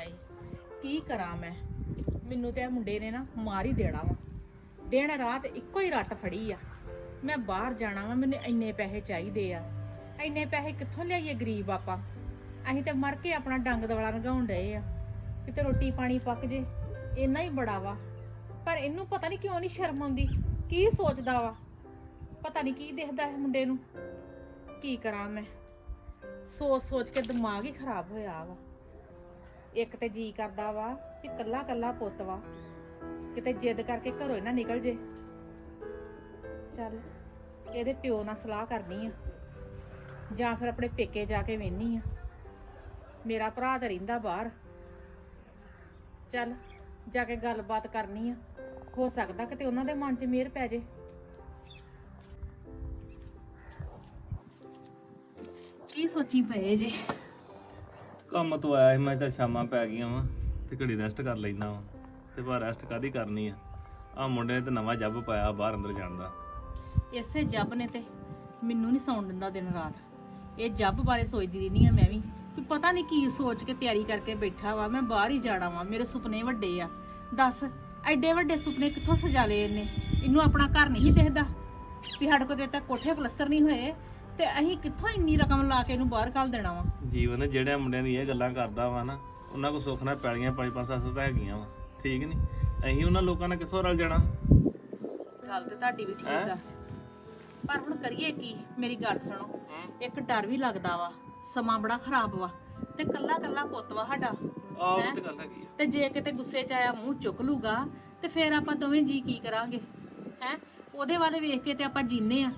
ਹਾਏ ਕੀ ਕਰਾਂ ਮੈਂ? ਮੈਨੂੰ ਤੇ ਇਹ ਮੁੰਡੇ ਨੇ ਨਾ ਮਾਰ ਹੀ ਦੇਣਾ ਵਾ। ਦਿਨ ਰਾਤ ਇੱਕੋ ਹੀ ਰੱਟ ਫੜੀ ਆ। ਮੈਂ ਬਾਹਰ ਜਾਣਾ ਵਾ, ਮੈਨੂੰ ਇੰਨੇ ਪੈਸੇ ਚਾਹੀਦੇ ਆ। ਇੰਨੇ ਪੈਸੇ ਕਿੱਥੋਂ ਲਿਆਈਏ ਗਰੀਬ ਆਪਾਂ? ਅਸੀਂ ਤੇ ਮਰ ਕੇ ਆਪਣਾ ਡੰਗ ਦਵਾਲਾ ਲਗਾਉਣ ਡਏ ਆ। ਕਿਤੇ ਰੋਟੀ ਪਾਣੀ ਪੱਕ ਜੇ, ਇੰਨਾ ਹੀ ਬੜਾ ਵਾ। ਪਰ ਇਹਨੂੰ ਪਤਾ ਨਹੀਂ ਕਿਉਂ ਨਹੀਂ ਸ਼ਰਮ ਆਉਂਦੀ। ਕੀ ਸੋਚਦਾ ਵਾ? ਪਤਾ ਨਹੀਂ ਕੀ ਦੇਖਦਾ ਹੈ ਮੁੰਡੇ ਨੂੰ। ਕੀ ਕਰਾਂ ਮੈਂ? ਸੋਚ ਸੋਚ ਕੇ ਦਿਮਾਗ ਹੀ ਖਰਾਬ ਹੋਇਆ ਵਾ। ਇੱਕ ਤੇ ਜੀ ਕਰਦਾ ਵਾ ਕਿ ਕੱਲਾ ਕੱਲਾ ਪੁੱਤ ਵਾ। ਕਿਤੇ ਜਿੱਦ ਕਰਕੇ ਘਰੋਂ ਹੀ ਨਾ ਨਿਕਲ ਜੇ। ਚੱਲ, ਇਹਦੇ ਪਿਓ ਨਾਲ ਸਲਾਹ ਕਰਨੀ ਆ। ਜਾਂ ਫਿਰ ਆਪਣੇ ਪੇਕੇ ਜਾ ਕੇ ਵੇਹਨੀ ਆ। ਮੇਰਾ ਭਰਾ ਤਾਂ ਰਹਿੰਦਾ ਬਾਹਰ। ਚੱਲ, ਜਾ ਕੇ ਗੱਲਬਾਤ ਕਰਨੀ ਆ। ਹੋ ਸਕਦਾ ਕਿਤੇ ਉਹਨਾਂ ਦੇ ਮਨ 'ਚ ਮਿਹਰ ਪੈ ਜੇ। ਕੀ ਸੋਚੀ ਪਏ ਜੀ? ਕੰਮ ਤੋਂ ਆਇਆ ਸੀ, ਮੈਂ ਤਾਂ ਸ਼ਾਮਾਂ ਪੈ ਗਈਆਂ ਵਾ ਤੇ ਘੜੀ ਰੈਸਟ ਕਰ ਲੈਣਾ ਵਾ। ਤੇ ਪਰ ਰੈਸਟ ਕਾਦੀ ਕਰਨੀ ਆ? ਆ ਮੁੰਡੇ ਨੇ ਤੇ ਨਵਾਂ ਜੱਬ ਪਾਇਆ ਬਾਹਰ ਅੰਦਰ ਜਾਣ ਦਾ। ਇਸੇ ਜੱਬ ਨੇ ਤੇ ਮੈਨੂੰ ਨਹੀਂ ਸੌਣ ਦਿੰਦਾ ਦਿਨ ਰਾਤ। ਇਹ ਜੱਬ ਬਾਰੇ ਸੋਚਦੀ ਰਹਿੰਦੀ ਆ ਮੈਂ ਵੀ। ਕਿ ਪਤਾ ਨਹੀਂ ਕੀ ਸੋਚ ਕੇ ਤਿਆਰੀ ਕਰਕੇ ਬੈਠਾ ਵਾ, ਮੈਂ ਬਾਹਰ ਹੀ ਜਾਣਾ ਵਾ, ਮੇਰੇ ਸੁਪਨੇ ਵੱਡੇ ਆ। ਦੱਸ, ਐਡੇ ਵੱਡੇ ਸੁਪਨੇ ਕਿੱਥੋਂ ਸਜਾ ਲਏ ਇਹਨੇ? ਇਹਨੂੰ ਆਪਣਾ ਘਰ ਨਹੀਂ ਦਿਖਦਾ? ਵੀ ਸਾਡੇ ਕੋਲ ਤੇ ਤੱਕ ਕੋਠੇ ਪਲਸਤਰ ਨਹੀਂ ਹੋਏ। ਤੇ ਅਸੀਂ ਕਿੱਥੋਂ ਇੰਨੀ ਰਕਮ ਲਾ ਕੇ ਇਹਨੂੰ ਬਾਹਰ ਕੱਲ ਦੇਣਾ ਵਾ? ਜੀਵਨ ਜਿਹੜਿਆਂ ਮੁੰਡਿਆਂ ਦੀ ਇਹ ਗੱਲਾਂ ਕਰਦਾ ਵਾ ਨਾ ਉਹਨਾਂ ਕੋ ਸੁੱਖ ਨਾਲ ਪੈਲੀਆਂ ਪੰਜ ਪੰਜ ਸੱਤ ਸੱਤ ਹੈਗੀਆਂ ਵਾ। ਠੀਕ ਨਹੀਂ ਅਸੀਂ ਉਹਨਾਂ ਲੋਕਾਂ ਨਾਲ ਕਿੱਥੋਂ ਰਲ ਜਾਣਾ? ਗੱਲ ਤੇ ਤੁਹਾਡੀ ਵੀ ਠੀਕ ਆ। ਪਰ ਹੁਣ ਕਰੀਏ ਕੀ? ਮੇਰੀ ਗੱਲ ਸੁਣੋ। ਇੱਕ ਡਰ ਵੀ ਲੱਗਦਾ ਵਾ। ਸਮਾਂ ਬੜਾ ਖਰਾਬ ਵਾ। ਤੇ ਕੱਲਾ ਕੱਲਾ ਪੁੱਤ ਵਾ ਸਾਡਾ। ਆਹ ਉਹ ਤੇ ਗੱਲ ਹੈਗੀ ਆ। ਤੇ ਜੇ ਕਿਤੇ ਗੁੱਸੇ 'ਚ ਆਇਆ ਮੂੰਹ ਚੁੱਕ ਲੂਗਾ ਤੇ ਫੇਰ ਆਪਾਂ ਦੋਵੇਂ ਜੀ ਕੀ ਕਰਾਂਗੇ? ਹੈ? ਉਹਦੇ ਵੱਲ ਵੇਖ ਕੇ ਤੇ ਆਪਾਂ ਜੀਨੇ ਆ।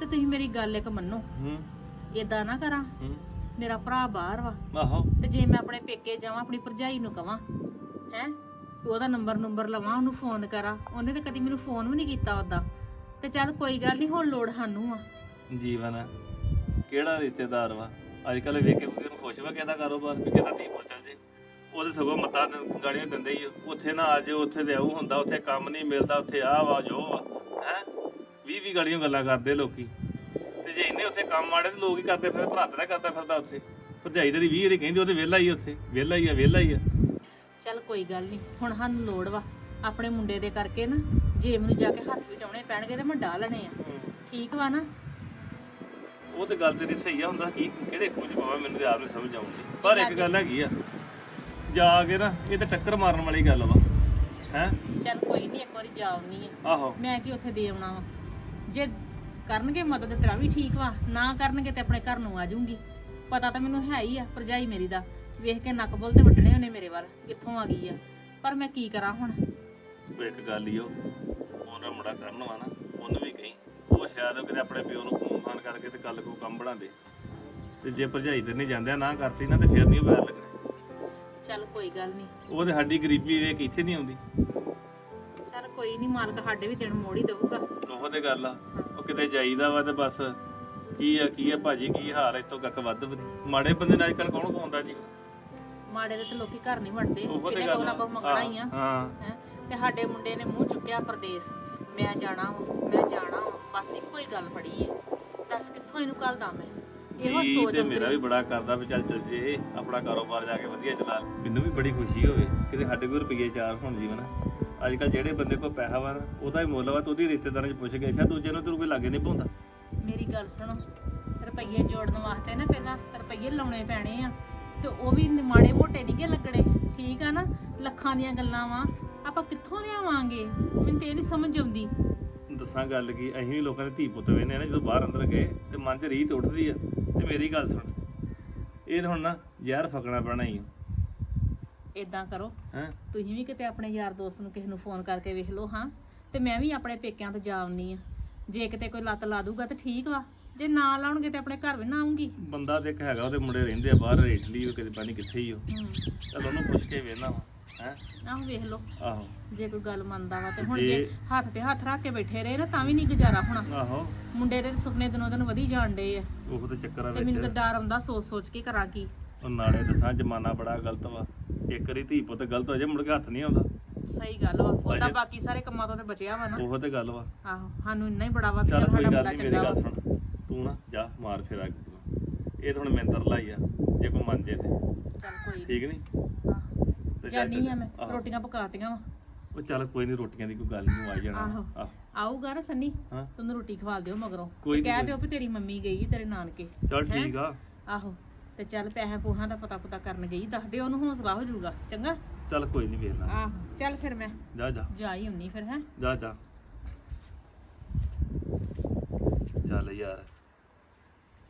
ਤੇ ਤੁਸੀਂ ਮੇਰੀ ਗੱਲ ਇੱਕ ਮੰਨੋ। ਹੂੰ। ਏਦਾਂ ਨਾ ਕਰਾਂ। ਹੂੰ। ਮੇਰਾ ਭਰਾ ਬਾਹਰ ਵਾ। ਆਹੋ। ਤੇ ਜੇ ਮੈਂ ਆਪਣੇ ਪੇਕੇ ਜਾਵਾਂ ਆਪਣੀ ਭਰਜਾਈ ਨੂੰ ਕਵਾਂ ਹੈ? ਉਹਦਾ ਨੰਬਰ ਨੰਬਰ ਲਵਾਂ ਉਹਨੂੰ ਫੋਨ ਕਰਾਂ। ਉਹਨੇ ਤੇ ਕਦੀ ਮੈਨੂੰ ਫੋਨ ਵੀ ਨਹੀਂ ਕੀਤਾ ਉਦਾਂ ਤੇ ਚੱਲ ਕੋਈ ਗੱਲ ਨਹੀਂ ਹੁਣ ਲੋੜ ਸਾਨੂੰ ਆ। ਜੀਵਨ ਕਿਹੜਾ ਰਿਸ਼ਤੇਦਾਰ ਵਾ? ਅੱਜ ਕੱਲ ਵੇਖ ਕੋਈ ਨੂੰ ਖੁਸ਼ ਵਾ ਕਿਹਦਾ ਕਾਰੋਬਾਰ ਵੀ ਕਿਹਦਾ ਧੀ ਪੁੱਤ ਚੱਲ ਜੇ ਉਹਦੇ ਸਗੋਂ ਮੱਤਾਂ ਗਾੜੀਆਂ ਦਿੰਦੇ ਹੀ ਆ। ਉੱਥੇ ਨਾ ਆ ਜਾਓ ਉੱਥੇ ਤੇ ਹੁੰਦਾ ਉੱਥੇ ਕੰਮ ਨਹੀਂ ਮਿਲਦਾ ਉੱਥੇ ਆ ਵਾ ਜੋ ਵਾ ਹੈ? 20 20 ਗਾੜੀਆਂ ਗੱਲਾਂ ਕਰਦੇ ਲੋਕੀ? ਤੇ ਜੇ ਇੰਨੇ ਉੱਥੇ ਕੰਮ ਆੜੇ ਤੇ ਲੋਕ ਹੀ ਕਰਦੇ ਫਿਰ ਭਰਾ ਤੇ ਨਾ ਕਰਦਾ ਫਿਰਦਾ ਉੱਥੇ। ਭਰਜਾਈ ਤੇਰੀ 20 ਵਾਰੀ ਕਹਿੰਦੀ ਉਹ ਤੇ ਵਿਹਲਾ ਹੀ ਆ ਉੱਥੇ। ਵਿਹਲਾ ਹੀ ਆ ਵਿਹਲਾ ਹੀ ਆ। ਚੱਲ ਕੋਈ ਗੱਲ ਨਹੀਂ ਹੁਣ ਸਾਨੂੰ ਲੋੜ ਵਾ। ਆਪਣੇ ਮੁੰਡੇ ਦੇ ਕਰਕੇ ਨਾ ਜੇ ਮੈਨੂੰ ਜਾ ਕੇ ਹੱਥ ਵੀ ਡਾਉਣੇ ਪੈਣਗੇ ਤੇ ਮੈਂ ਡਾ ਲੈਣੇ ਆ। ਠੀਕ ਵਾ ਨਾ? ਉਹ ਤੇ ਗੱਲ ਤੇਰੀ ਸਹੀ ਆ ਹੁੰਦਾ ਕੀ ਕਿਹੜੇ ਖੋਜ ਪਾਵਾਂ ਮੈਨੂੰ ਤੇ ਆਪ ਨਹੀਂ ਸਮਝ ਆਉਂਦੀ। ਪਰ ਇੱਕ ਗੱਲ ਹੈਗੀ ਆ ਜਾ ਕੇ ਨਾ ਇਹ ਤਾਂ ਟੱਕਰ ਮਾਰਨ ਵਾਲੀ ਗੱਲ ਵਾ। ਹੈ? ਚੱਲ ਕੋਈ ਨਹੀਂ ਇੱਕ ਵਾਰੀ ਜਾ ਆਉਣੀ ਆ। ਆਹੋ। ਮੈਂ ਕੀ ਉੱਥੇ ਦੇ ਆਉਣਾ ਵਾ? ਜੇ ਕਰਨਗੇ ਮਦਦ ਤੇਰਾ ਵੀ ਠੀਕ ਵਾ ਨਾ ਕਰਨਗੇ ਤੇ ਆਪਣੇ ਘਰ ਨੂੰ ਆ ਜਾਊਂਗੀ। ਪਤਾ ਤਾਂ ਮੈਨੂੰ ਹੈ ਹੀ ਆ ਭਰਜਾਈ ਮੇਰੀ ਦਾ। ਵੇਖ ਕੇ ਨੱਕ ਬੁੱਲ ਤੇ ਵੱਟਣੇ ਉਹਨੇ ਮੇਰੇ ਵੱਲ ਕਿੱਥੋਂ ਆ ਗਈ ਆ। ਪਰ ਮੈਂ ਕੀ ਕਰਾਂ ਹੁਣ? ਇੱਕ ਗੱਲ ਹੀ ਉਹ ਉਹਦਾ ਮੁੰਡਾ ਕਰਨ ਵਾ ਨਾ ਉਹਨੂੰ ਵੀ ਕਹੀਂ। ਉਹ ਸ਼ਾਇਦ ਕਿਤੇ ਆਪਣੇ ਪਿਓ ਨੂੰ ਫੋਨ ਫਾਨ ਕਰਕੇ ਤੇ ਕੱਲ ਕੋ ਕੰਮ ਬਣਾ ਦੇ ਤੇ ਜੇ ਭਰਜਾਈ ਤੇ ਨਹੀਂ ਜਾਂਦਿਆ ਨਾ ਕਰਤੀ ਨਾ ਤੇ ਫੇਰ ਨਹੀਂ ਪੈਰ ਲੱਗਣੇ। ਚੱਲ ਕੋਈ ਗੱਲ ਨਹੀਂ ਉਹ ਤੇ ਸਾਡੀ ਗਰੀਬੀ ਵੇਖ ਇੱਥੇ ਨਹੀਂ ਆਉਂਦੀ। ਕੋਈ ਨਹੀਂ ਮਾਲਕ ਸਾਡੇ ਵੀ ਦਿਨ ਮੋੜ ਹੀ ਦੇਊਗਾ। ਉਹ ਤੇ ਗੱਲ ਆ। ਉਹ ਕਿਤੇ ਜਾਈਦਾ ਵਾ ਤੇ ਬਸ ਕੀ ਆ ਕੀ ਆ ਭਾਜੀ ਕੀ ਹਾਲ ਇਤੋਂ ਕੱਖ ਵੱਧ ਵੀ ਨੀ। ਮਾੜੇ ਬੰਦੇ ਨਾਲ ਅੱਜਕੱਲ ਕੌਣ ਖਵਾਉਂਦਾ ਜੀ? ਮਾੜੇ ਦੇ ਤੇ ਲੋਕੀ ਘਰ ਨਹੀਂ ਵੜਦੇ ਉਹ ਤੇ ਕਿਤੇ ਗੱਲ ਕੋਲ ਨਾ। ਕੋ ਮੰਗਣਾ ਹੀ ਆ। ਹਾਂ ਹੈਂ। ਤੇ ਸਾਡੇ ਮੁੰਡੇ ਨੇ ਮੂੰਹ ਚੁੱਕਿਆ ਪਰਦੇਸ। ਮੈਂ ਜਾਣਾ ਵਾਂ, ਮੈਂ ਜਾਣਾ ਵਾਂ। ਬਸ ਇੱਕੋ ਹੀ ਗੱਲ ਫੜੀ ਏ। ਦੱਸ ਕਿੱਥੋਂ ਇਹਨੂੰ ਕੱਲਦਾ ਮੈਂ? ਇਹੋ ਜੀ ਸੋਚ ਤੇ ਅੰਤਰੀ ਮੇਰਾ ਵੀ ਬੜਾ ਕਰਦਾ ਵੀ ਚੱਲ ਚੱਲ ਜੇ ਆਪਣਾ ਕਾਰੋਬਾਰ ਜਾ ਕੇ ਵਧੀਆ ਚਲਾ ਲੈ। ਮੈਨੂੰ ਵੀ ਬੜੀ ਖੁਸ਼ੀ ਹੋਵੇ ਕਿਤੇ ਸਾਡੇ ਕੋਲ ਰੁਪਈਏ ਚਾਰ ਹੋਣ ਜੀਵਨ। ਅੱਜ ਕੱਲ ਜਿਹੜੇ ਬੰਦੇ ਕੋਲ ਪੈਸਾ ਵਾ ਨਾ, ਉਹਦਾ ਹੀ ਮੁੱਲ ਵਾ ਤੇ ਉਹਦੀ ਰਿਸ਼ਤੇਦਾਰਾਂ 'ਚ ਪੁੱਛ ਕੇ ਸ਼ਾਇਦ ਦੂਜੇ ਨੂੰ ਤੇ ਕੋਈ ਲਾਗੇ ਨਹੀਂ ਪਾਉਂਦਾ ਮੇਰੀ ਗੱਲ ਸੁਣੋ ਰੁਪਈਏ ਜੋੜਨ ਵਾਸਤੇ ਨਾ ਪਹਿਲਾਂ ਰੁਪਈਏ ਲਾਉਣੇ ਪੈਣੇ ਆ ਤੇ ਉਹ ਵੀ ਮਾੜੇ ਮੋਟੇ ਨਹੀਂ ਗੇ ਲੱਗਣੇ ਠੀਕ ਆ ਨਾ? ਲੱਖਾਂ ਦੀਆਂ ਗੱਲਾਂ ਵਾ ਆਪਾਂ ਕਿੱਥੋਂ ਲਿਆਵਾਂਗੇ? ਮੈਨੂੰ ਤੇ ਇਹ ਨਹੀਂ ਸਮਝ ਆਉਂਦੀ। ਦੱਸਾਂ ਗੱਲ ਕੀ ਅਸੀਂ ਵੀ ਲੋਕਾਂ ਦੇ ਧੀ ਪੁੱਤ ਵੇਨੇ ਆ ਨਾ ਜਦੋਂ ਬਾਹਰ ਅੰਦਰ ਗਏ ਤੇ ਮਨ 'ਚ ਰੀਤ ਉੱਠਦੀ ਆ ਤੇ ਮੇਰੀ ਗੱਲ ਸੁਣ। ਇਹ ਤਾਂ ਹੁਣ ਨਾ ਜ਼ਹਿਰ ਫਕਣਾ ਪੈਣਾ ਹੀ ਇਦਾਂ ਕਰੋ। ਹੈ? ਤੁਸੀਂ ਵੀ ਕਿਤੇ ਆਪਣੇ ਯਾਰ ਦੋਸਤ ਨੂੰ ਕਿਸੇ ਨੂੰ ਫੋਨ ਕਰਕੇ ਵੇਖ ਲਓ ਹਾਂ। ਤੇ ਮੈਂ ਵੀ ਆਪਣੇ ਪੇਕਿਆਂ ਤੋਂ ਜਾ ਆਉਣੀ ਆ ਜੇ ਕਿਤੇ ਕੋਈ ਲੱਤ ਲਾ ਦੂਗਾ ਤੇ ਠੀਕ ਵਾ। ਜੇ ਨਾ ਲਾਉਣਗੇ ਤੇ ਆਪਣੇ ਘਰ ਵੀ ਨਾ ਆਉਂਗੀ। ਬੰਦਾ ਤੇ ਇੱਕ ਹੈਗਾ ਉਹਦੇ ਮੁੰਡੇ ਰਹਿੰਦੇ ਆ ਬਾਹਰ ਇਟਲੀ ਉਹ ਕਿਤੇ ਪਾਣੀ ਕਿੱਥੇ ਹੀ ਉਹ। ਚਲ ਉਹਨੂੰ ਪੁੱਛ ਕੇ ਵੇਖਣਾ ਵਾ ਹੈ? ਆਹ ਵੇਖ ਲਓ। ਆਹੋ। ਜੇ ਕੋਈ ਗੱਲ ਮੰਨਦਾ ਵਾ ਤੇ ਹੁਣ ਜੇ- ਜੇ ਹੱਥ ਤੇ ਹੱਥ ਰੱਖ ਕੇ ਬੈਠੇ ਰਹੇ ਨਾ ਤਾਂ ਵੀ ਨਹੀਂ ਗੁਜ਼ਾਰਾ ਹੋਣਾ। ਆਹੋ। ਮੁੰਡੇ ਦੇ ਸੁਪਨੇ ਦਿਨੋਂ ਦਿਨ ਵਧੀ ਜਾਣ ਡੇ ਆ। ਉਹ ਤੇ ਚੱਕਰਾਂ ਤੇ ਮੈਨੂੰ ਤਾਂ ਵਿੱਚ ਡਰ ਆਉਂਦਾ ਸੋਚ ਸੋਚ ਕੇ ਕਰਾਂ ਕੀ। ਉਹ ਨਾਲੇ ਦੱਸਾਂ ਜਮਾਨਾ ਬੜਾ ਗਲਤ ਵਾ। ਇੱਕ ਵਾਰੀ ਧੀ ਪੁੱਤ ਗਲਤ ਹੋ ਜਾਏ ਮੁੜ ਕੇ ਹੱਥ ਨਹੀਂ ਆਉਂਦਾ। ਸਹੀ ਗੱਲ ਵਾ ਉਹਦਾ ਬਾਕੀ ਸਾਰੇ ਕੰਮਾਂ ਤੋਂ ਤੇ ਬਚਿਆ ਵਾ ਨਾ। ਉਹ ਤੇ ਗੱਲ ਵਾ। ਆਹੋ ਸਾਨੂੰ ਇੰਨਾ ਹੀ ਬੜਾ ਵਾ ਚੱਲ ਚੱਲ ਕੋਈ ਸਾਡਾ ਗੱਲ ਮੁੰਡਾ ਨਹੀਂ ਮੇਰੀ ਚੰਗਾ ਗੱਲ ਸੁਣ। ਤੂੰ ਨਾ ਜਾ ਮਾਰ ਫੇਰਾ ਕਿਤੇ ਇਹ ਤਾਂ ਹੁਣ ਮਿੰਦਰ ਲਾਈ ਆ ਜੇ ਕੋਈ ਮੰਨ ਜੇ ਤੇ। ਚੱਲ ਕੋਈ ਠੀਕ ਨਹੀਂ ਤੇ ਚੱਲ ਜਾਨੀ ਆ ਮੈਂ ਆਹੋ। ਰੋਟੀਆਂ ਪਕਾਤੀਆਂ ਵਾ। ਉਹ ਚੱਲ ਕੋਈ ਨਹੀਂ ਰੋਟੀਆਂ ਦੀ ਕੋਈ ਗੱਲ ਨਹੀਂ ਆ ਜਾਣਾ। ਆਹੋ। ਆਹ, ਆਊਗਾ ਨਾ ਸੰਨੀ ਹਾਂ। ਤੁਹਾਨੂੰ ਰੋਟੀ ਖਵਾ ਦਿਓ ਮਗਰੋਂ। ਕੋਈ ਤੇ ਨੀ, ਕਹਿ ਕੋਈ ਦਿਓ ਵੀ ਤੇਰੀ ਮੰਮੀ ਗਈ ਤੇਰੇ ਨਾਨਕੇ। ਚੱਲ? ਠੀਕ ਆ। ਆਹੋ। ਤੇ ਚੱਲ ਪੈਸੇ ਪੂਹਾਂ ਦਾ ਪਤਾ ਪਤਾ ਕਰਨ ਗਈ ਦੱਸ ਦਿਓ ਉਹਨੂੰ ਹੌਸਲਾ ਹੋ ਜਾਊਗਾ ਚੰਗਾ? ਚੱਲ ਕੋਈ ਨਹੀਂ ਵੇਖ ਲਾ ਆਹੋ ਚੱਲ ਫਿਰ ਮੈਂ। ਜਾ ਜਾ। ਜਾ ਹੀ ਹੁੰਨੀ ਫਿਰ ਹੈ? ਜਾ ਜਾ। ਚੱਲ ਯਾਰ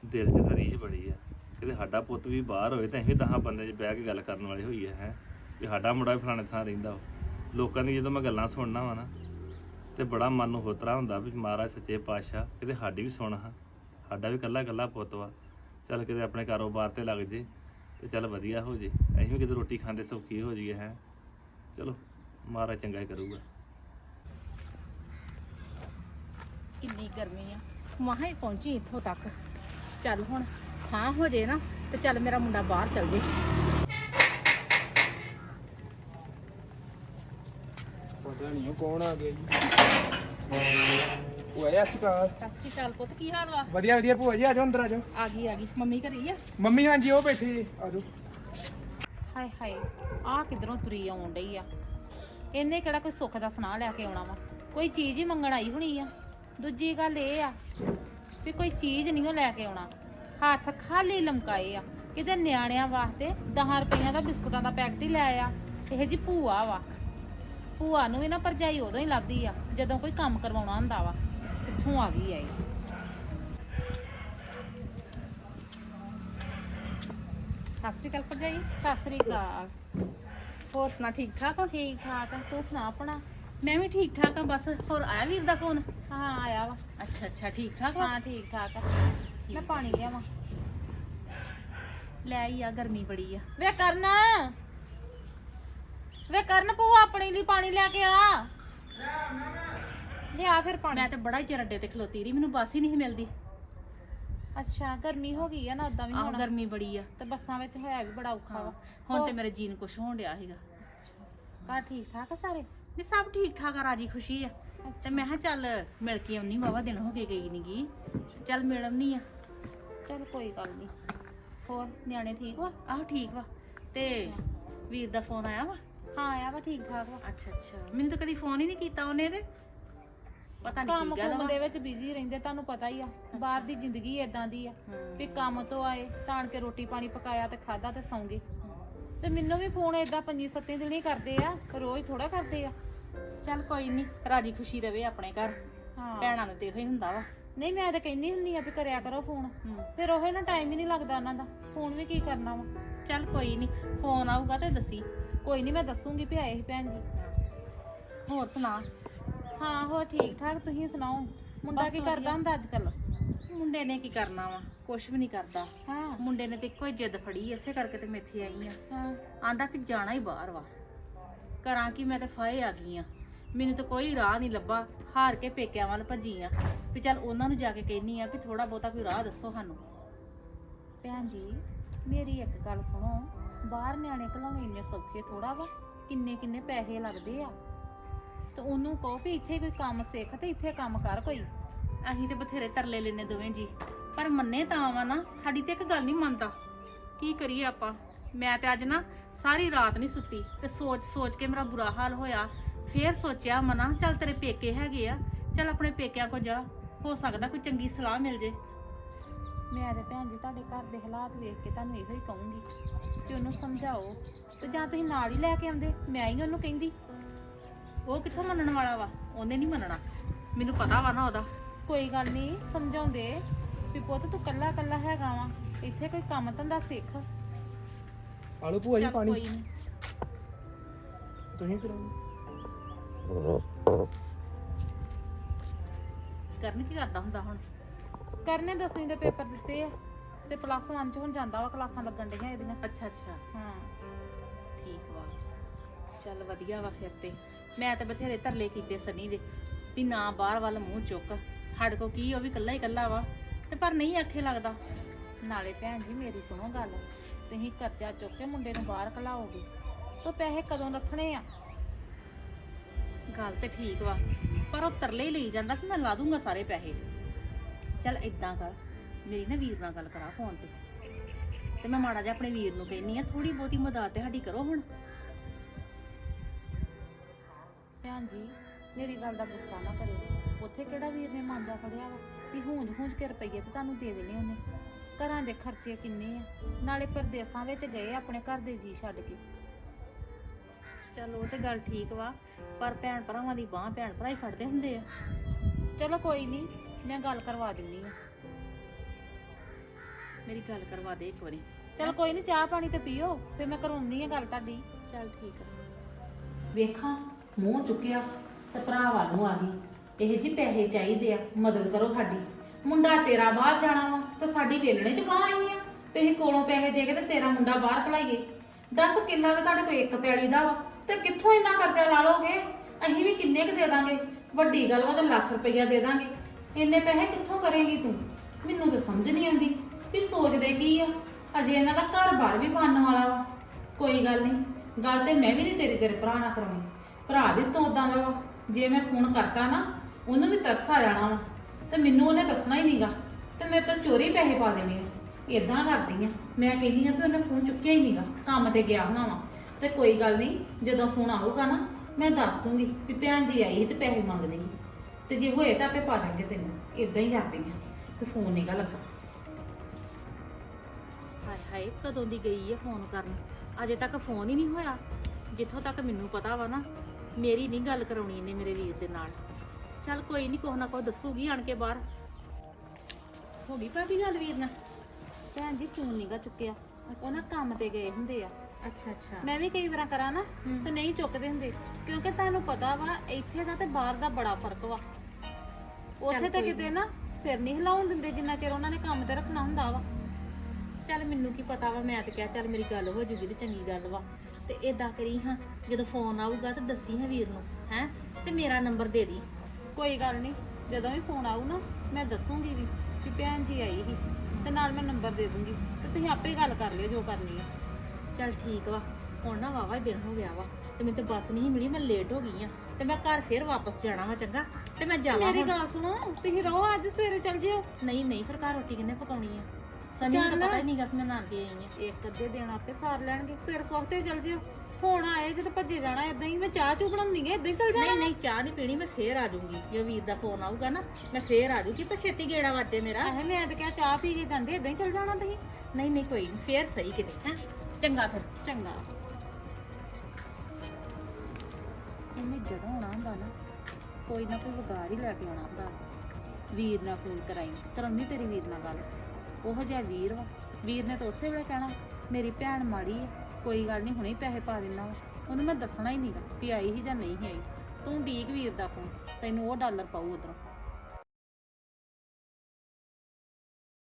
ਦਿਲ 'ਚ ਤਾਂ ਰੀਝ ਬੜੀ ਆ। ਕਿਤੇ ਸਾਡਾ ਪੁੱਤ ਵੀ ਬਾਹਰ ਹੋਵੇ ਤਾਂ ਅਸੀਂ ਦਹਾਂ ਬੰਦੇ 'ਚ ਬਹਿ ਕੇ ਗੱਲ ਕਰਨ ਵਾਲੇ ਹੋਈਏ ਹੈ? ਵੀ ਸਾਡਾ ਮੁੰਡਾ ਵੀ ਫਲਾਣੇ ਥਾਂ ਰਹਿੰਦਾ ਵਾ। ਲੋਕਾਂ ਦੀ ਜਦੋਂ ਮੈਂ ਗੱਲਾਂ ਸੁਣਨਾ ਵਾ ਨਾ ਤੇ ਬੜਾ ਮਨ ਨੂੰ ਹੋਤਰਾ ਹੁੰਦਾ ਵੀ ਮਹਾਰਾਜ ਸੱਚੇ ਪਾਤਸ਼ਾਹ ਕਿਤੇ ਸਾਡੀ ਵੀ ਸੁਣ ਹਾਂ। ਸਾਡਾ ਵੀ ਕੱਲਾ ਕੱਲਾ ਪੁੱਤ ਵਾ। ਚੱਲ ਕਿਤੇ ਆਪਣੇ ਕਾਰੋਬਾਰ ਤੇ ਲੱਗ ਜੇ ਤੇ ਚੱਲ ਵਧੀਆ ਹੋ ਜੇ। ਅਸੀਂ ਵੀ ਕਿਤੇ ਰੋਟੀ ਖਾਂਦੇ ਸੌਖੀ ਹੋ ਜਾਈਏ ਹੈ। ਚਲੋ ਮਹਾਰਾਜ ਚੰਗਾ ਹੀ ਕਰੂਗਾ। ਕਿੰਨੀ ਗਰਮੀ ਆ। ਮਹਾਂ ਹੀ ਪਹੁੰਚੀ ਇੱਥੋਂ ਤੱਕ। ਚੱਲ ਹੁਣ ਹਾਂ ਹੋ ਜੇ ਨਾ ਤੇ ਚੱਲ ਮੇਰਾ ਮੁੰਡਾ ਬਾਹਰ ਚੱਲ ਜੇ। ਪਤਾ ਨਹੀਂ ਕੌਣ ਆ ਗਿਆ ਜੀ। ਉਹ ਆਇਆ ਸਕਾਰ ਸਤਿ ਸ਼੍ਰੀ ਅਕਾਲ ਪੁੱਤ ਕੀ ਹਾਲ ਵਾ? ਵਧੀਆ ਵਧੀਆ ਭੂਆ ਜੀ ਆ ਜਾਓ ਅੰਦਰ ਆ ਜਾਓ। ਆ ਗਈ ਆ ਗਈ। ਮੰਮੀ ਘਰੇ ਆ? ਮੰਮੀ ਹਾਂਜੀ ਉਹ ਬੈਠੇ ਜੀ ਆ ਜਾਓ। ਹਾਏ ਹਾਏ ਆ ਕਿਧਰੋਂ ਤੁਰੀ ਆਉਣ ਡਈ ਆ? ਇਹਨੇ ਕਿਹੜਾ ਕੋਈ ਸੁੱਖ ਦਾ ਸੁਣਾ ਲੈ ਕੇ ਆਉਣਾ ਵਾ? ਕੋਈ ਚੀਜ਼ ਹੀ ਮੰਗਣ ਆਈ ਹੋਣੀ ਆ? ਦੂਜੀ ਗੱਲ ਇਹ ਆ ਵੀ ਕੋਈ ਚੀਜ਼ ਨਹੀਂ ਉਹ ਲੈ ਕੇ ਆਉਣਾ। ਹੱਥ ਖਾਲੀ ਲਮਕਾਏ ਆ। ਕਿਤੇ ਨਿਆਣਿਆਂ ਵਾਸਤੇ 10 ਰੁਪਈਆਂ ਦਾ ਬਿਸਕੁਟਾਂ ਦਾ ਪੈਕਟ ਹੀ ਲੈ ਆ। ਇਹ ਜੀ ਭੂਆ ਵਾ। ਭੂਆ ਨੂੰ ਵੀ ਨਾ ਭਰਜਾਈ ਉਦੋਂ ਹੀ ਲੱਭਦੀ ਆ ਜਦੋਂ ਕੋਈ ਕੰਮ ਕਰਵਾਉਣਾ ਹੁੰਦਾ ਵਾ। ਕਿੱਥੋਂ ਆ ਗਈ ਆ ਇਹ। ਸਤਿ ਸ਼੍ਰੀ ਅਕਾਲ ਭਰਜਾਈ। ਸਤਿ ਸ੍ਰੀ ਅਕਾਲ। ਹੋਰ ਸੁਣਾ ਠੀਕ ਠਾਕ ਹੋ? ਠੀਕ ਠਾਕ। ਆ ਤੂੰ ਸੁਣਾ ਆਪਣਾ। ਮੈਂ ਵੀ ਠੀਕ ਠਾਕ ਆ ਬਸ ਹੋਰ ਆਇਆ ਵੀਰ ਦਾ ਫੋਨ? ਹਾਂ ਆਇਆ ਵਾ। ਅੱਛਾ ਅੱਛਾ ਠੀਕ ਠਾਕ ਹਾਂ ਠੀਕ ਠਾਕ ਆ। ਮੈਂ ਪਾਣੀ ਲਿਆਵਾਂ ਲੈ ਆਈ ਆ ਗਰਮੀ ਬੜੀ ਆ। ਵੇ ਕਰਨ। ਵੇ ਕਰਨ ਭੂਆ ਆਪਣੇ ਲਈ ਪਾਣੀ ਲੈ ਕੇ ਆ। ਲਿਆ ਫਿਰ ਪਾਣੀ। ਮੈਂ ਤੇ ਬੜਾ ਹੀ ਚਿਰ ਅੱਡੇ ਤੇ ਖਲੋਤੀ ਰਹੀ ਮੈਨੂੰ ਬੱਸ ਹੀ ਨਹੀਂ ਸੀ ਮਿਲਦੀ। ਅੱਛਾ ਗਰਮੀ ਹੋ ਗਈ ਆ ਨਾ ਉਦਾਂ ਵੀ ਆਹ ਹੁਣ? ਗਰਮੀ ਬੜੀ ਆ। ਤੇ ਬੱਸਾਂ ਵਿੱਚ ਹੋਇਆ ਵੀ ਬੜਾ ਔਖਾ ਵਾ। ਹੁਣ ਤੇ ਮੇਰੇ ਜੀਨ ਕੁਛ ਹੋਣ ਡਿਆ ਸੀਗਾ। ਘਰ ਠੀਕ ਠਾਕ ਆ ਸਾਰੇ? ਨੇ ਸਭ ਠੀਕ ਠਾਕ ਆ ਰਾਜੀ ਖੁਸ਼ੀ ਆ। ਤੇ ਮੈਂ ਕਿਹਾ ਚੱਲ ਮਿਲ ਕੇ ਆਉਣੀ ਵਾਵਾ ਦਿਨ ਹੋ ਗਏ ਗਈ ਨੀਗੀ ਚੱਲ ਮਿਲ ਆਉਣੀ ਆ। ਚਲ ਕੋਈ ਗੱਲ ਨਹੀਂ ਹੋਰ ਨਿਆਣੇ ਠੀਕ ਵਾ? ਆਹੋ ਠੀਕ ਵਾ। ਤੇ ਵੀਰ ਦਾ ਫੋਨ ਆਇਆ ਵਾ? ਹਾਂ ਆਇਆ ਵਾ ਠੀਕ ਠਾਕ ਵਾ। ਅੱਛਾ ਅੱਛਾ। ਮੈਨੂੰ ਤਾਂ ਕਦੀ ਫੋਨ ਹੀ ਨਹੀਂ ਕੀਤਾ ਉਹਨੇ ਤੇ। ਪਤਾ ਕੰਮ ਨਹੀਂ ਕੀ ਗੱਲ ਕੁੰਮ ਵਾ ਦੇ ਵਿੱਚ ਬਿਜ਼ੀ ਰਹਿੰਦੇ ਤੁਹਾਨੂੰ ਪਤਾ ਹੀ ਆ। ਬਾਹਰ ਦੀ ਜ਼ਿੰਦਗੀ ਏਦਾਂ ਦੀ ਆ ਹਮ। ਵੀ ਕੰਮ ਤੋਂ ਆਏ ਤਾਣ ਕੇ ਰੋਟੀ ਪਾਣੀ ਪਕਾਇਆ ਤੇ ਖਾਦਾ ਤੇ ਸੌਂ ਗਏ। ਤੇ ਮੈਨੂੰ ਵੀ ਫੋਨ ਏਦਾਂ ਪੰਜੀ ਸੱਤੇ ਦਿਨ ਹੀ ਕਰਦੇ ਆ ਰੋਜ਼ ਥੋੜਾ ਕਰਦੇ ਆ। ਚੱਲ ਕੋਈ ਨਹੀਂ ਰਾਜੀ ਖੁਸ਼ੀ ਰਵੇ ਆਪਣੇ ਘਰ। ਹਾਂ। ਭੈਣਾਂ ਨੂੰ ਤੇ ਇਹੋ ਹੀ ਹੁੰਦਾ ਵਾ। ਨਹੀਂ ਮੈਂ ਤਾਂ ਕਹਿੰਦੀ ਹੁੰਨੀ ਆ ਵੀ ਕਰਿਆ ਕਰੋ ਫੋਨ। ਹਮ। ਫਿਰ ਉਹ ਨਾ ਟਾਈਮ ਹੀ ਨਹੀਂ ਲੱਗਦਾ ਉਹਨਾਂ ਦਾ। ਫੋਨ ਵੀ ਕੀ ਕਰਨਾ ਵਾ? ਚੱਲ ਕੋਈ ਨਹੀਂ ਫੋਨ ਆਊਗਾ ਤੇ ਦੱਸੀ। ਕੋਈ ਨਹੀਂ ਮੈਂ ਦੱਸੂਗੀ ਵੀ ਆਏ ਸੀ ਭੈਣ ਜੀ। ਹੋਰ ਸੁਣਾ। ਹਾਂ ਹੋਰ ਠੀਕ ਠਾਕ ਤੁਸੀਂ ਸੁਣਾਓ? ਮੁੰਡਾ ਬਸ ਕੀ ਵਧੀਆ। ਕਰਦਾ ਹੁੰਦਾ ਅੱਜ ਕੱਲ ਮੁੰਡੇ ਨੇ ਕੀ ਕਰਨਾ ਵਾ? ਕੁਛ ਵੀ ਨਹੀਂ ਕਰਦਾ। ਹਾਂ। ਮੁੰਡੇ ਨੇ ਤੇ ਇੱਕੋ ਹੀ ਜਿੱਦ ਫੜੀ ਇਸੇ ਕਰਕੇ ਤੇ ਮੈਂ ਇੱਥੇ ਆਈ ਆ। ਹਾਂ। ਆਂਦਾ ਕਿ ਜਾਣਾ ਹੀ ਬਾਹਰ ਵਾ। ਕਰਾਂ ਕਿ ਮੈਂ ਤੇ ਫਾਏ ਆ ਗਈ ਆ। ਮੈਨੂੰ ਤਾਂ ਕੋਈ ਰਾਹ ਨਹੀਂ ਲੱਭਾ। ਹਾਰ ਕੇ ਪੇਕਿਆਂ ਵੱਲ ਭੱਜੀ ਆ। ਵੀ ਚੱਲ ਉਹਨਾਂ ਨੂੰ ਜਾ ਕੇ ਕਹਿਨੀ ਆ ਵੀ ਥੋੜਾ ਬਹੁਤਾ ਕੋਈ ਰਾਹ ਦੱਸੋ ਸਾਨੂੰ। ਭੈਣ ਜੀ ਮੇਰੀ ਇੱਕ ਗੱਲ ਸੁਣੋ। ਬਾਹਰ ਨਿਆਣੇ ਘਲਾਉਣੇ ਇੰਨੇ ਸੌਖੇ ਥੋੜਾ ਵਾ। ਕਿੰਨੇ ਕਿੰਨੇ ਪੈਸੇ ਲੱਗਦੇ ਆ? ਤੇ ਉਹਨੂੰ ਕਹੋ ਵੀ ਇੱਥੇ ਕੋਈ ਕੰਮ ਸਿੱਖ ਤੇ ਇੱਥੇ ਕੰਮ ਕਰ ਕੋਈ। ਅਸੀਂ ਤੇ ਬਥੇਰੇ ਤਰਲੇ ਲੈਨੇ ਦੋਵੇਂ ਜੀ। ਪਰ ਮੰਨੇ ਤਾਂ ਵਾ ਨਾ ਸਾਡੀ ਤੇ ਇੱਕ ਗੱਲ ਨਹੀਂ ਮੰਨਦਾ। ਕੀ ਕਰੀਏ ਆਪਾਂ? ਮੈਂ ਤੇ ਅੱਜ ਨਾ ਸਾਰੀ ਰਾਤ ਨਹੀਂ ਸੁੱਤੀ ਤੇ ਸੋਚ ਸੋਚ ਕੇ ਮੇਰਾ ਬੁਰਾ ਹਾਲ ਹੋਇਆ। ਫੇਰ ਸੋਚਿਆ ਮਨਾ ਚੱਲ ਤੇਰੇ ਪੇਕੇ ਹੈਗੇ ਆ। ਚੱਲ ਆਪਣੇ ਪੇਕਿਆਂ ਕੋ ਜਾ। ਹੋ ਸਕਦਾ ਕੋਈ ਚੰਗੀ ਸਲਾਹ ਮਿਲ ਜੇ। ਮੈਂ ਤੇ ਭੈਣ ਜੀ ਤੁਹਾਡੇ ਘਰ ਦੇ ਹਾਲਾਤ ਵੇਖ ਕੇ ਤੁਹਾਨੂੰ ਇਹੋ ਹੀ ਕਹੂੰਗੀ ਕਿ ਉਹਨੂੰ ਸਮਝਾਓ ਤੇ ਜਾਂ ਤੁਸੀਂ ਨਾਲ ਹੀ ਲੈ ਕੇ ਆਉਂਦੇ। ਮੈਂ ਹੀ ਉਹਨੂੰ ਕਹਿੰਦੀ। ਉਹ ਕਿੱਥੋਂ ਮੰਨਣ ਵਾਲਾ ਵਾ? ਉਹਨੇ ਨਹੀਂ ਮੰਨਣਾ। ਮੈਨੂੰ ਪਤਾ ਵਾ ਨਾ ਉਹਦਾ। ਕੋਈ ਗੱਲ ਨਹੀਂ ਸਮਝਾਉਂਦੇ। ਵੀ ਪੁੱਤ ਤੂੰ ਕੱਲਾ ਕੱਲਾ ਹੈਗਾ ਵਾ। ਇੱਥੇ ਕੋਈ ਕੰਮ ਧੰਦਾ ਸਿੱਖ। ਆ ਲਓ ਭੂਆ ਜੀ ਚੱਲ ਪਾਣੀ। ਕੋਈ ਨਹੀਂ। ਤੁਸੀਂ ਕਰਾਓ ਕਰਨ ਕੀ ਕਰਦਾ ਹੁੰਦਾ ਹੁਣ? ਕਰਨੇ ਦਸਵੀਂ ਦੇ ਪੇਪਰ ਦਿੱਤੇ ਆ। ਤੇ ਪਲੱਸ 1 ਚ ਹੁਣ ਜਾਂਦਾ ਵਾ ਕਲਾਸਾਂ ਲੱਗਣ ਡੀਆਂ ਇਹਦੀਆਂ। ਅੱਛਾ ਅੱਛਾ। ਹਾਂ। ਠੀਕ ਵਾ। ਚੱਲ ਵਧੀਆ ਵਾ ਫਿਰ ਤੇ। ਮੈਂ ਤਾਂ ਬਥੇਰੇ ਤਰਲੇ ਕੀਤੇ ਸਨੀ ਦੇ ਵੀ ਨਾ ਬਾਹਰ ਵੱਲ ਮੂੰਹ ਚੁੱਕ। ਸਾਡੇ ਕੋ ਕੀ ਉਹ ਵੀ ਕੱਲਾ ਹੀ ਕੱਲਾ ਵਾ ਤੇ ਪਰ ਨਹੀਂ ਆਖੇ ਲੱਗਦਾ। ਨਾਲੇ ਭੈਣ ਜੀ ਮੇਰੀ ਸੁਣੋ ਗੱਲ। ਤੁਸੀਂ ਕਰਜ਼ਾ ਚੁੱਕ ਕੇ ਮੁੰਡੇ ਨੂੰ ਬਾਹਰ ਕਲਾਓਗੇ ਤਾਂ ਪੈਸੇ ਕਦੋਂ ਰੱਖਣੇ ਆ? ਗੱਲ ਤੇ ਠੀਕ ਵਾ ਪਰ ਉਹ ਤਰਲੇ ਹੀ ਲਈ ਜਾਂਦਾ ਕਿ ਮੈਂ ਲਾ ਦੂੰਗਾ ਸਾਰੇ ਪੈਸੇ। ਚੱਲ ਇਦਾਂ ਕਰ ਮੇਰੀ ਨਾ ਵੀਰ ਨਾਲ ਗੱਲ ਕਰਾ ਫੋਨ ਤੇ। ਤੇ ਮੈਂ ਮਾੜਾ ਜਿਹਾ ਆਪਣੇ ਵੀਰ ਨੂੰ ਕਹਿੰਨੀ ਆ ਥੋੜੀ ਬਹੁਤੀ ਮਦਦ ਤੇ ਸਾਡੀ ਕਰੋ ਹੁਣ। ਭੈਣ ਜੀ ਮੇਰੀ ਗੱਲ ਦਾ ਗੁੱਸਾ ਨਾ ਕਰਿਓ। ਉੱਥੇ ਕਿਹੜਾ ਵੀਰ ਨੇ ਮਾਂਜਾ ਫੜਿਆ ਵਾ? ਵੀ ਹੂੰਜ ਹੂੰਜ ਕੇ ਰੁਪਈਏ ਤੇ ਤੁਹਾਨੂੰ ਦੇ ਦੇਣੇ ਉਹਨੇ। ਘਰਾਂ ਦੇ ਖਰਚੇ ਕਿੰਨੇ ਆ? ਨਾਲੇ ਪਰਦੇਸਾਂ ਵਿੱਚ ਗਏ ਆਪਣੇ ਘਰ ਦੇ ਜੀ ਛੱਡ ਕੇ। ਚਲ ਉਹ ਤੇ ਗੱਲ ਠੀਕ ਵਾ ਪਰ ਭੈਣ ਭਰਾਵਾਂ ਦੀ ਬਾਹ ਭੈਣ ਭਰਾ ਹੀ ਫੜਦੇ ਹੁੰਦੇ ਆ। ਚਲੋ ਕੋਈ ਨਹੀਂ ਮੈਂ ਗੱਲ ਕਰਵਾ ਦਿੰਨੀ ਆ। ਮੇਰੀ ਗੱਲ ਕਰਵਾ ਦੇ ਇੱਕ ਵਾਰੀ। ਚਲੋ ਕੋਈ ਨਹੀਂ ਚਾਹ ਪਾਣੀ ਤੇ ਪੀਓ ਫਿਰ ਮੈਂ ਕਰਾਉਂਦੀ ਆ ਗੱਲ ਤੁਹਾਡੀ। ਚਲ ਠੀਕ ਆ। ਵੇਖਾਂ। ਮੂੰਹ ਚੁੱਕਿਆ ਤੇ ਭਰਾ ਵੱਲ ਨੂੰ ਆ ਗਈ। ਇਹ ਜੀ ਪੈਸੇ ਚਾਹੀਦੇ ਆ, ਮਦਦ ਕਰੋ ਸਾਡੀ। ਮੁੰਡਾ ਤੇਰਾ ਬਾਹਰ ਜਾਣਾ ਵਾ ਤੇ ਸਾਡੀ ਵੇਲਣੇ ਚ ਬਾਹ ਆਈ ਆ। ਤੇ ਅਸੀਂ ਕੋਲੋਂ ਪੈਸੇ ਦੇ ਕੇ ਤੇ ਤੇਰਾ ਮੁੰਡਾ ਬਾਹਰ ਕਲਾਈਏ 10 ਕਿੱਲਾ ਤੇ ਤੁਹਾਡੇ ਕੋਲ ਇੱਕ ਪੈਲੀ ਦਾ ਵਾ ਤੇ ਕਿੱਥੋਂ ਇੰਨਾ ਕਰਜ਼ਾ ਲਾ ਲੋਗੇ ਅਸੀਂ ਵੀ ਕਿੰਨੇ ਕੁ ਦੇ ਦਾਂਗੇ? ਵੱਡੀ ਗੱਲ ਵਾ ਤਾਂ ਲੱਖ ਰੁਪਈਆ ਦੇ ਦਾਂਗੇ। ਇੰਨੇ ਪੈਸੇ ਕਿੱਥੋਂ ਕਰੇਗੀ ਤੂੰ? ਮੈਨੂੰ ਤਾਂ ਸਮਝ ਨਹੀਂ ਆਉਂਦੀ ਵੀ ਸੋਚਦੇ ਕੀ ਆ? ਅਜੇ ਇਹਨਾਂ ਦਾ ਘਰ-ਬਾਰ ਵੀ ਬਣਨ ਵਾਲਾ ਵਾ। ਕੋਈ ਗੱਲ ਨਹੀਂ, ਗੱਲ ਤੇ ਮੈਂ ਵੀ ਨਹੀਂ ਤੇਰੇ ਤੇਰੇ ਭਰਾ ਨਾਲ ਕਰਾਉਣੀ। ਭਰਾ ਵੀ ਤੋਂ ਉਦਾਂ ਦਾ ਵਾ। ਜੇ ਮੈਂ ਫੋਨ ਕਰਤਾ ਨਾ, ਉਹਨੂੰ ਵੀ ਤਰਸ ਆ ਜਾਣਾ ਵਾ। ਤੇ ਮੈਨੂੰ ਉਹਨੇ ਦੱਸਣਾ ਹੀ ਨਹੀਂਗਾ ਤੇ ਮੈਂ ਤਾਂ ਚੋਰੀ ਪੈਸੇ ਪਾ ਦੇਣੇ ਆ। ਇਦਾਂ ਕਰਦੀ ਆ। ਮੈਂ ਕਹਿੰਦੀ ਆ ਵੀ ਉਹਨੇ ਫੋਨ ਚੁੱਕਿਆ ਹੀ ਨਹੀਂਗਾ ਕੰਮ ਤੇ ਗਿਆ ਹੋਣਾ ਵਾ। ਤੇ ਕੋਈ ਗੱਲ ਨਹੀਂ ਜਦੋਂ ਫੋਨ ਆਊਗਾ ਨਾ, ਮੈਂ ਦੱਸ ਦੂੰਗੀ ਵੀ ਭੈਣ ਜੀ ਆਈ ਸੀ ਤੇ ਪੈਸੇ ਮੰਗਦੇ ਸੀ। ਤੇ ਜੇ ਹੋਏ ਤਾਂ ਆਪੇ ਪਾ ਦਾਂਗੇ ਤੈਨੂੰ। ਇਦਾਂ ਹੀ ਕਰਦੀ ਆ। ਤੇ ਫੋਨ ਨਹੀਂਗਾ ਲੱਗਾ। ਹਾਏ ਹਾਏ, ਕਦੋਂ ਦੀ ਗਈ ਹੈ ਫੋਨ ਕਰਨ? ਅਜੇ ਤੱਕ ਫੋਨ ਹੀ ਨਹੀਂ ਹੋਇਆ। ਜਿੱਥੋਂ ਤੱਕ ਮੈਨੂੰ ਪਤਾ ਵਾ ਨਾ ਮੇਰੀ ਨਹੀਂ ਗੱਲ ਕਰਾਉਣੀ ਇਹਨੇ ਮੇਰੇ ਵੀਰ ਦੇ ਨਾਲ। ਚੱਲ ਕੋਈ ਨਹੀਂ ਕੋਹ ਨਾ ਕੋਹ ਦੱਸੂਗੀ ਆਣ ਕੇ ਬਾਹਰ। ਹੋ ਗਈ ਭਾਬੀ ਗੱਲ ਵੀਰ ਨਾਲ? ਭੈਣ ਜੀ ਫੋਨ ਨਹੀਂਗਾ ਚੁੱਕਿਆ। ਉਹ ਨਾ ਕੰਮ ਤੇ ਗਏ ਹੁੰਦੇ ਆ। ਅੱਛਾ ਅੱਛਾ। ਮੈਂ ਵੀ ਕਈ ਵਾਰਾਂ ਕਰਾਂ ਨਾ ਤੇ ਨਹੀਂ ਚੁੱਕਦੇ ਹੁੰਦੇ। ਕਿਉਂਕਿ ਤੁਹਾਨੂੰ ਪਤਾ ਵਾ ਇੱਥੇ ਦਾ ਤੇ ਬਾਹਰ ਦਾ ਬੜਾ ਫ਼ਰਕ ਵਾ। ਉੱਥੇ ਤਾਂ ਕਿਤੇ ਨਾ ਸਿਰ ਨਹੀਂ ਹਿਲਾਉਣ ਦਿੰਦੇ ਜਿੰਨਾ ਚਿਰ ਉਹਨਾਂ ਨੇ ਕੰਮ ਤੇ ਰੱਖਣਾ ਹੁੰਦਾ ਵਾ। ਚੱਲ ਮੈਨੂੰ ਕੀ ਪਤਾ ਵਾ ਮੈਂ ਤਾਂ ਕਿਹਾ ਚੱਲ ਮੇਰੀ ਗੱਲ ਹੋ ਜੂਗੀ ਤੇ ਚੰਗੀ ਗੱਲ ਵਾ। ਤੇ ਏਦਾਂ ਕਰੀ ਹਾਂ ਜਦੋਂ ਫੋਨ ਆਊਗਾ ਤਾਂ ਦੱਸੀ ਹਾਂ ਵੀਰ ਨੂੰ ਹੈ ਤੇ ਮੇਰਾ ਨੰਬਰ ਦੇ ਦੀ। ਕੋਈ ਗੱਲ ਨਹੀਂ ਜਦੋਂ ਵੀ ਫੋਨ ਆਊ ਨਾ ਮੈਂ ਦੱਸੂਗੀ ਵੀ ਕਿ ਭੈਣ ਜੀ ਆਈ ਸੀ ਤੇ ਨਾਲ ਮੈਂ ਨੰਬਰ ਦੇ ਦੂੰਗੀ ਤੇ ਤੁਸੀਂ ਆਪੇ ਗੱਲ ਕਰ ਲਿਓ ਜੋ ਕਰਨੀ ਹੈ ਚੱਲ ਠੀਕ ਵਾ ਹੁਣ ਨਾ ਵਾਵਾ ਦਿਨ ਹੋ ਗਿਆ ਵਾ ਤੇ ਮੈਨੂੰ ਤੇ ਬੱਸ ਨਹੀਂ ਮਿਲੀ ਮੈਂ ਲੇਟ ਹੋ ਗਈ ਆ ਤੇ ਮੈਂ ਘਰ ਫੇਰ ਵਾਪਸ ਜਾਣਾ ਵਾ ਚੰਗਾ ਤੇ ਮੈਂ ਜਾਵਾਂ ਮੇਰੀ ਹੁਣ। ਗੱਲ ਸੁਣੋ ਤੁਸੀਂ ਰਹੋ ਅੱਜ ਸਵੇਰੇ ਚੱਲ ਜਿਓ। ਨਹੀਂ ਨਹੀਂ ਫਿਰ ਘਰ ਰੋਟੀ ਕਿੰਨੇ ਪਕਾਉਣੀ ਆ? ਸਮਝ ਤਾਂ ਚੱਲ। ਪਤਾ ਹੀ ਨਹੀਂਗਾ ਕਿ ਮੈਂ ਨਾਨਕੇ ਆਈ ਆ। ਇੱਕ ਅੱਧੇ ਦਿਨ ਆਪੇ ਸਾਰ ਲੈਣਗੇ। ਸਵੇਰ ਸਵਖਤੇ ਚੱਲ ਜਿਓ। ਹੁਣ ਆਏ ਜਦੋਂ ਭੱਜੇ ਜਾਣਾ ਇਦਾਂ ਹੀ ਮੈਂ ਚਾਹ ਚੂ ਬਣਾਉਂਦੀ ਆ ਇਦਾਂ ਹੀ ਚੱਲ ਜਾਣਾ ਨਹੀਂ ਨਹੀਂ ਚਾਹ ਨਹੀਂ ਪੀਣੀ ਮੈਂ ਫੇਰ ਆ ਜਾਊਂਗੀ। ਜੇ ਵੀਰ ਦਾ ਫੋਨ ਆਊਗਾ ਨਾ ਮੈਂ ਫੇਰ ਆ ਜਾਊਂਗੀ। ਤਾਂ ਛੇਤੀ ਗੇੜਾ ਵਾਜੇ ਮੇਰਾ। ਆਹੇ ਮੈਂ ਤਾਂ ਕਿਹਾ ਚਾਹ ਪੀ ਕੇ ਜਾਂਦੇ ਇਦਾਂ ਹੀ ਚੱਲ ਜਾਣਾ ਤੁਸੀਂ। ਨਹੀਂ ਨਹੀਂ ਕੋਈ ਨਹੀਂ ਫੇਰ ਸਹੀ ਕਿਤੇ ਹੈ। ਚੰਗਾ ਫਿਰ। ਚੰਗਾ। ਇਹਨੇ ਜਦੋਂ ਆਉਣਾ ਹੁੰਦਾ ਨਾ ਕੋਈ ਨਾ ਕੋਈ ਵਗਾਰ ਹੀ ਲੈ ਕੇ ਆਉਣਾ ਹੁੰਦਾ। ਵੀਰ ਨਾਲ ਫੋਨ ਕਰਾਈ। ਕਰਾਉਣੀ ਤੇਰੀ ਵੀਰ ਨਾਲ ਗੱਲ। ਉਹ ਜਿਹਾ ਵੀਰ ਵਾ। ਵੀਰ ਨੇ ਤਾਂ ਉਸੇ ਵੇਲੇ ਕਹਿਣਾ, ਮੇਰੀ ਭੈਣ ਮਾੜੀ ਹੈ ਕੋਈ ਗੱਲ ਨਹੀਂ ਹੁਣੇ ਹੀ ਪੈਸੇ ਪਾ ਦਿੰਦਾ ਵਾ। ਉਹਨੂੰ ਮੈਂ ਦੱਸਣਾ ਹੀ ਨਹੀਂਗਾ ਵੀ ਆਈ ਹੀ ਜਾਂ ਨਹੀਂ ਆਈ। ਤੂੰ ਡੀਕ ਵੀਰ ਦਾ ਫੋਨ, ਤੈਨੂੰ ਉਹ ਡਾਲਰ ਪਾਊ ਉਧਰੋਂ।